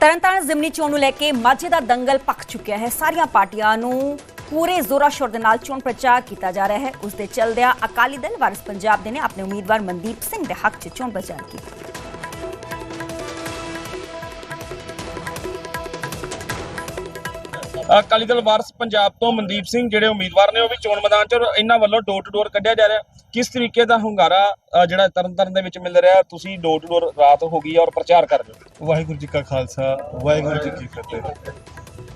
ਤਰਨਤਾਰਨ ਜ਼ਿਮਨੀ ਚੋਣ ਨੂੰ ਲੈ ਕੇ ਮਾਝੇ ਦਾ ਦੰਗਲ ਪੱਕ ਚੁੱਕਿਆ ਹੈ। ਸਾਰੀਆਂ ਪਾਰਟੀਆਂ ਨੂੰ ਪੂਰੇ ਜ਼ੋਰਾ ਸ਼ੋਰ ਦੇ ਨਾਲ ਚੋਣ ਪ੍ਰਚਾਰ ਕੀਤਾ ਜਾ ਰਿਹਾ ਹੈ। ਉਸ ਦੇ ਚਲਦਿਆਂ ਅਕਾਲੀ ਦਲ ਵਾਰਿਸ ਪੰਜਾਬ ਦੇ ਨੇ ਆਪਣੇ ਉਮੀਦਵਾਰ ਮਨਦੀਪ ਸਿੰਘ ਦੇ ਹੱਕ 'ਚ ਚੋਣ ਪ੍ਰਚਾਰ ਕੀਤਾ। ਅਕਾਲੀ ਦਲ ਵਾਰਸ ਪੰਜਾਬ ਤੋਂ ਮਨਦੀਪ ਸਿੰਘ ਜਿਹੜੇ ਉਮੀਦਵਾਰ ਨੇ ਉਹ ਵੀ ਚੋਣ ਮੈਦਾਨ 'ਚ ਇਹਨਾਂ ਵੱਲੋਂ ਡੋਰ ਟੂ ਡੋਰ ਕੱਢਿਆ ਜਾ ਰਿਹਾ। ਕਿਸ ਤਰੀਕੇ ਦਾ ਹੁੰਗਾਰਾ ਜਿਹੜਾ ਤਰਨਤਾਰਨ ਦੇ ਵਿੱਚ ਮਿਲ ਰਿਹਾ ਤੁਸੀਂ ਡੋਰ ਟੂ ਡੋਰ ਰਾਤ ਹੋ ਗਈ ਔਰ ਪ੍ਰਚਾਰ ਕਰ ਰਹੇ ਹੋ? ਵਾਹਿਗੁਰੂ ਜੀ ਕਾ ਖਾਲਸਾ ਵਾਹਿਗੁਰੂ ਜੀ ਕੀ ਫਤਿਹ।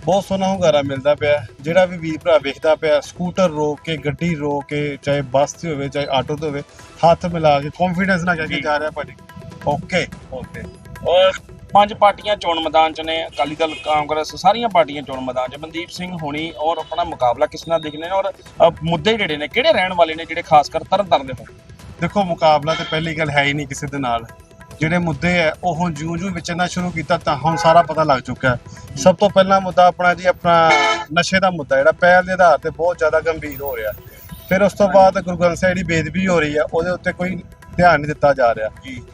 ਬਹੁਤ ਸੋਹਣਾ ਹੁੰਗਾਰਾ ਮਿਲਦਾ ਪਿਆ। ਜਿਹੜਾ ਵੀ ਵੀਰ ਭਰਾ ਵੇਖਦਾ ਪਿਆ ਸਕੂਟਰ ਰੋਕ ਕੇ ਗੱਡੀ ਰੋਕ ਕੇ ਚਾਹੇ ਬੱਸ ਤੇ ਹੋਵੇ ਚਾਹੇ ਆਟੋ ਤੇ ਹੋਵੇ ਹੱਥ ਮਿਲਾ ਕੇ ਕੌਨਫੀਡੈਂਸ ਨਾਲ ਕਹਿ ਕੇ ਜੀ। ਜਾ ਰਿਹਾ ਭਾਜੀ। ਓਕੇ ਓਕੇ ਔਰ ਪੰਜ ਪਾਰਟੀਆਂ ਚੋਣ ਮੈਦਾਨ 'ਚ ਨੇ, ਅਕਾਲੀ ਦਲ, ਕਾਂਗਰਸ, ਸਾਰੀਆਂ ਪਾਰਟੀਆਂ ਚੋਣ ਮੈਦਾਨ 'ਚ। ਮਨਦੀਪ ਸਿੰਘ ਹੋਣੀ ਔਰ ਆਪਣਾ ਮੁਕਾਬਲਾ ਕਿਸ ਨਾਲ ਦੇਖਣੇ ਨੇ ਔਰ ਮੁੱਦੇ ਜਿਹੜੇ ਨੇ, ਕਿਹੜੇ ਰਹਿਣ ਵਾਲੇ ਨੇ ਜਿਹੜੇ ਖਾਸ ਕਰ ਤਰਨਤਾਰਨ ਦੇ ਹੋਣ? ਦੇਖੋ, ਮੁਕਾਬਲਾ ਤੇ ਪਹਿਲੀ ਗੱਲ ਹੈ ਹੀ ਨਹੀਂ ਕਿਸੇ ਦੇ ਨਾਲ। ਜਿਹੜੇ ਮੁੱਦੇ ਹੈ, ਉਹ ਹੁਣ ਜਿਉਂ-ਜਿਉਂ ਵਿਚਰਨਾ ਸ਼ੁਰੂ ਕੀਤਾ ਤਾਂ ਹੁਣ ਸਾਰਾ ਪਤਾ ਲੱਗ ਚੁੱਕਾ ਸਭ ਤੋਂ ਪਹਿਲਾ ਮੁੱਦਾ ਆਪਣਾ ਜੀ, ਆਪਣਾ ਨਸ਼ੇ ਦਾ ਮੁੱਦਾ, ਜਿਹੜਾ ਪਹਿਲ ਦੇ ਆਧਾਰ ਤੇ ਬਹੁਤ ਜ਼ਿਆਦਾ ਗੰਭੀਰ ਹੋ ਰਿਹਾ। ਫਿਰ ਉਸ ਤੋਂ ਬਾਅਦ ਗੁਰੂ ਗ੍ਰੰਥ ਸਾਹਿਬ ਦੀ ਬੇਦਬੀ ਹੋ ਰਹੀ ਹੈ, ਉਹਦੇ ਉੱਤੇ ਕੋਈ ਧਿਆਨ ਨਹੀਂ ਦਿੱਤਾ ਜਾ ਰਿਹਾ।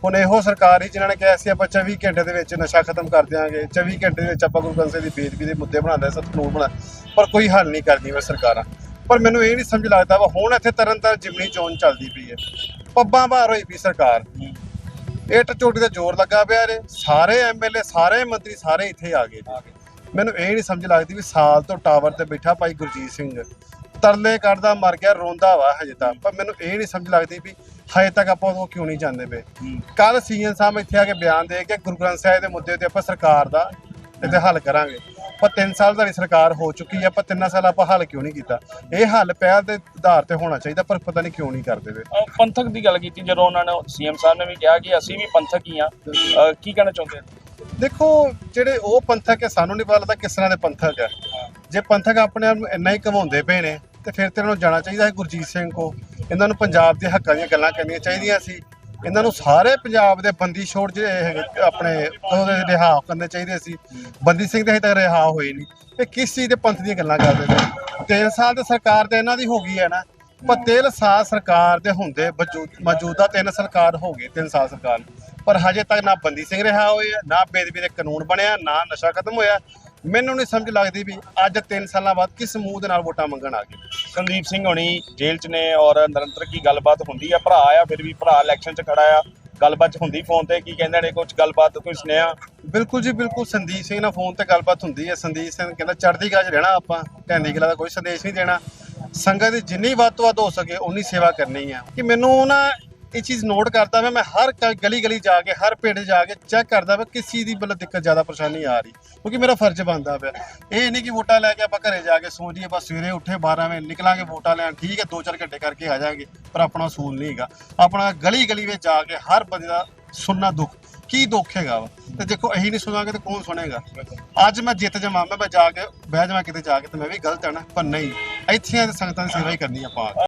ਹੁਣ ਇਹੋ ਸਰਕਾਰ ਹੀ ਜਿਨ੍ਹਾਂ ਨੇ ਕਿਹਾ ਸੀ ਆਪਾਂ 24 ਘੰਟੇ ਦੇ ਵਿੱਚ ਨਸ਼ਾ ਖਤਮ ਕਰ ਦਿਆਂਗੇ। 24 ਘੰਟੇ ਦੇ ਵਿੱਚ ਆਪਾਂ ਗੁਰੂ ਗ੍ਰੰਥ ਸਾਹਿਬ ਦੀ ਬੇਦਬੀ ਦੇ ਮੁੱਦੇ ਬਣਾਉਂਦੇ ਸਭ ਕਾਨੂੰਨ ਬਣਾ ਪਰ ਕੋਈ ਹੱਲ ਨਹੀਂ ਕਰਦੀ ਵੇ ਸਰਕਾਰਾਂ। ਪਰ ਮੈਨੂੰ ਇਹ ਨਹੀਂ ਸਮਝ ਲੱਗਦਾ ਵਾ ਹੁਣ ਇੱਥੇ ਤਰਨਤਾਰਨ ਜਿਮਨੀ ਚੋਣ ਚੱਲਦੀ ਪਈ ਹੈ। ਪੱਬਾਂ ਬਾਹਰ ਹੋਈ ਪਈ ਸਰਕਾਰ। ਇੱਟ ਚੋਟੀ ਦਾ ਜ਼ੋਰ ਲੱਗਾ ਪਿਆ ਰੇ। ਸਾਰੇ ਐਮਐਲਏ ਸਾਰੇ ਮੰਤਰੀ ਸਾਰੇ ਇੱਥੇ ਆ ਗਏ ਮੈਨੂੰ ਇਹ ਨਹੀਂ ਸਮਝ ਲੱਗਦੀ ਵੀ ਸਾਲ ਤੋਂ ਟਾਵਰ ਤੇ ਬੈਠਾ ਭਾਈ ਗੁਰਜੀਤ ਸਿੰਘ। ਤਰਲੇ ਕੱਢਦਾ ਮਰ ਗਿਆ ਰੋਂਦਾ ਵਾ ਹਜੇ ਤੱਕ ਪਰ ਮੈਨੂੰ ਇਹ ਨਹੀਂ ਸਮਝ ਲੱਗਦੀ ਵੀ ਹਜੇ ਤੱਕ ਆਪਾਂ ਉਹ ਕਿਉਂ ਨਹੀਂ ਜਾਂਦੇ ਪਏ। ਕੱਲ ਸੀਐਮ ਸਾਹਿਬ ਇੱਥੇ ਆ ਕੇ ਬਿਆਨ ਦੇ ਕੇ ਗੁਰੂ ਗ੍ਰੰਥ ਸਾਹਿਬ ਦੇ ਮੁੱਦੇ ਤੇ ਆਪਾਂ ਸਰਕਾਰ ਦਾ ਇਹਦੇ ਹੱਲ ਕਰਾਂਗੇ। ਪਰ 3 ਸਾਲ ਦਾ ਸਰਕਾਰ ਹੋ ਚੁੱਕੀ ਹੈ ਪਰ 3 ਸਾਲ ਆਪਾਂ ਹੱਲ ਕਿਉਂ ਨਹੀਂ ਕੀਤਾ? ਇਹ ਹੱਲ ਪਹਿਲ ਦੇ ਆਧਾਰ ਤੇ ਹੋਣਾ ਚਾਹੀਦਾ ਪਰ ਪਤਾ ਨਹੀਂ ਕਿਉਂ ਨਹੀਂ ਕਰਦੇ ਅ, ਪੰਥਕ ਦੀ ਗੱਲ ਕੀਤੀ ਜਦੋਂ ਉਹਨਾਂ ਨੇ ਸੀਐਮ ਸਾਹਿਬ ਨੇ ਵੀ ਕਿਹਾ ਕਿ ਅਸੀਂ ਵੀ ਪੰਥਕ ਹੀ ਆ ਕੀ ਕਹਿਣਾ ਚਾਹੁੰਦੇ ਹੋ? ਦੇਖੋ ਜਿਹੜੇ ਉਹ ਪੰਥਕ ਹੈ ਸਾਨੂੰ ਨਹੀਂ ਪਤਾ ਲੱਗਦਾ ਕਿਸ ਤਰ੍ਹਾਂ ਦੇ ਪੰਥਕ ਹੈ। ਜੇ ਪੰਥਕ ਆਪਣੇ ਆਪ ਨੂੰ ਇੰਨਾ ਹੀ ਕਮਾਉਂਦੇ ਪਏ ਨੇ ਤੇ ਫਿਰ ਤੇ ਇਹਨਾਂ ਨੂੰ ਜਾਣਾ ਚਾਹੀਦਾ ਹੈ ਗੁਰਜੀਤ ਸਿੰਘ ਕੋ। ਇਹਨਾਂ ਨੂੰ ਪੰਜਾਬ ਦੇ ਹੱਕਾਂ ਦੀਆਂ ਗੱਲਾਂ ਕਰਨੀਆਂ ਚਾਹੀਦੀਆਂ ਸੀ। ਇਹਨਾਂ ਨੂੰ ਸਾਰੇ ਪੰਜਾਬ ਦੇ ਬੰਦੀ ਛੋੜ ਜਿਹੜੇ ਹੈਗੇ, ਆਪਣੇ ਉਹਦੇ ਰਿਹਾ ਕਰਨੇ ਚਾਹੀਦੇ ਸੀ। ਬੰਦੀ ਸਿੰਘ ਦੇ ਹਜੇ ਤੱਕ ਰਿਹਾ ਹੋਏ ਨਹੀਂ। ਇਹ ਕਿਸ ਚੀਜ਼ ਦੇ ਪੰਥ ਦੀਆਂ ਗੱਲਾਂ ਕਰਦੇ ਨੇ? ਤਿੰਨ ਸਾਲ ਤੇ ਸਰਕਾਰ ਤੇ ਇਹਨਾਂ ਦੀ ਹੋ ਗਈ ਹੈ ਨਾ। ਪਰ ਤਿੰਨ ਸਾਲ ਸਰਕਾਰ ਦੇ ਹੁੰਦੇ ਮੌਜੂਦਾ ਤਿੰਨ ਸਰਕਾਰ ਹੋ ਗਈ ਤਿੰਨ ਸਾਲ ਸਰਕਾਰ। ਪਰ ਹਜੇ ਤੱਕ ਨਾ ਬੰਦੀ ਸਿੰਘ ਰਿਹਾ ਹੋਏ ਆ, ਨਾ ਬੇਦਬੀ ਦੇ ਕਾਨੂੰਨ ਬਣਿਆ, ਨਾ ਨਸ਼ਾ ਖਤਮ ਹੋਇਆ। ਮੈਨੂੰ ਨਹੀਂ ਸਮਝ ਲੱਗਦੀ ਵੀ ਅੱਜ 3 ਸਾਲਾਂ ਬਾਅਦ ਕਿਸ ਮੂੰਹ ਦੇ ਨਾਲ ਵੋਟਾਂ ਮੰਗਣ ਆ ਗਏ। ਸੰਦੀਪ ਸਿੰਘ ਹੋਣੀ ਜੇਲ੍ਹ 'ਚ ਨੇ ਔਰ ਨਿਰੰਤਰ ਕੀ ਗੱਲਬਾਤ ਹੁੰਦੀ ਆ, ਭਰਾ ਆ, ਫਿਰ ਵੀ ਭਰਾ ਇਲੈਕਸ਼ਨ 'ਚ ਖੜਾ ਆ। ਗੱਲਬਾਤ ਹੁੰਦੀ ਫੋਨ ਤੇ, ਕੀ ਕਹਿੰਦੇ ਨੇ ਕੁਝ ਗੱਲਬਾਤ, ਕੋਈ ਸੁਨੇਹਾ? ਬਿਲਕੁਲ ਜੀ, ਬਿਲਕੁਲ ਸੰਦੀਪ ਸਿੰਘ ਨਾਲ ਫੋਨ ਤੇ ਗੱਲਬਾਤ ਹੁੰਦੀ ਹੈ ਸੰਦੀਪ ਸਿੰਘ ਕਹਿੰਦਾ, ਚੜ੍ਹਦੀ ਕਲਾ 'ਚ ਰਹਿਣਾ ਆਪਾਂ ਢੈਂਦੀ ਕਲਾ ਦਾ ਕੋਈ ਸੰਦੇਸ਼ ਨਹੀਂ ਦੇਣਾ। ਸੰਗਤ ਦੀ ਜਿੰਨੀ ਵੱਧ ਤੋਂ ਵੱਧ ਹੋ ਸਕੇ ਉਨੀ ਸੇਵਾ ਕਰਨੀ ਆ। ਕਿ ਮੈਨੂੰ ਨਾ ਇਹ ਚੀਜ਼ ਨੋਟ ਕਰਦਾ ਮੈਂ ਮੈਂ ਹਰ ਗਲੀ ਗਲੀ ਜਾ ਕੇ, ਹਰ ਪਿੰਡ ਜਾ ਕੇ ਚੈੱਕ ਕਰਦਾ ਵਾ, ਕਿਸ ਚੀਜ਼ ਦੀ ਮਤਲਬ ਦਿੱਕਤ ਜ਼ਿਆਦਾ ਪਰੇਸ਼ਾਨੀ ਆ ਰਹੀ। ਕਿਉਂਕਿ ਮੇਰਾ ਫਰਜ਼ ਬਣਦਾ ਪਿਆ। ਇਹ ਨਹੀਂ ਕਿ ਵੋਟਾਂ ਲੈ ਕੇ ਆਪਾਂ ਘਰੇ ਜਾ ਕੇ ਸੌਂ ਜਾਈਏ ਬਸ ਸਵੇਰੇ ਉੱਠੇ 12 ਵਜੇ ਨਿਕਲਾਂਗੇ ਵੋਟਾਂ ਲੈਣ। ਠੀਕ ਹੈ 2-4 ਘੰਟੇ ਕਰਕੇ ਆ ਜਾਾਂਗੇ, ਪਰ ਆਪਣਾ ਅਸੂਲ ਨਹੀਂ ਹੈਗਾ। ਆਪਣਾ ਗਲੀ ਗਲੀ ਵਿੱਚ ਜਾ ਕੇ ਹਰ ਬੰਦੇ ਦਾ ਸੁਣਨਾ ਦੁੱਖ। ਕੀ ਦੁੱਖ ਹੈਗਾ ਵਾ? ਤੇ ਦੇਖੋ ਇਹੀ ਨਹੀਂ ਸੁਣਾਂਗੇ ਤੇ ਕੌਣ ਸੁਣੇਗਾ? ਅੱਜ ਮੈਂ ਜਿੱਤ ਜਾਵਾਂ, ਮੈਂ ਮੈਂ ਜਾ ਕੇ ਬਹਿ ਜਾਵਾਂ ਕਿਤੇ ਜਾ ਕੇ ਤੇ ਮੈਂ ਵੀ ਗਲਤ ਹੈ ਨਾ, ਪਰ ਨਹੀਂ। ਇੱਥੇ ਸੰਗਤਾਂ ਦੀ ਸੇਵਾ ਹੀ ਕਰਨੀ ਆਪਾਂ।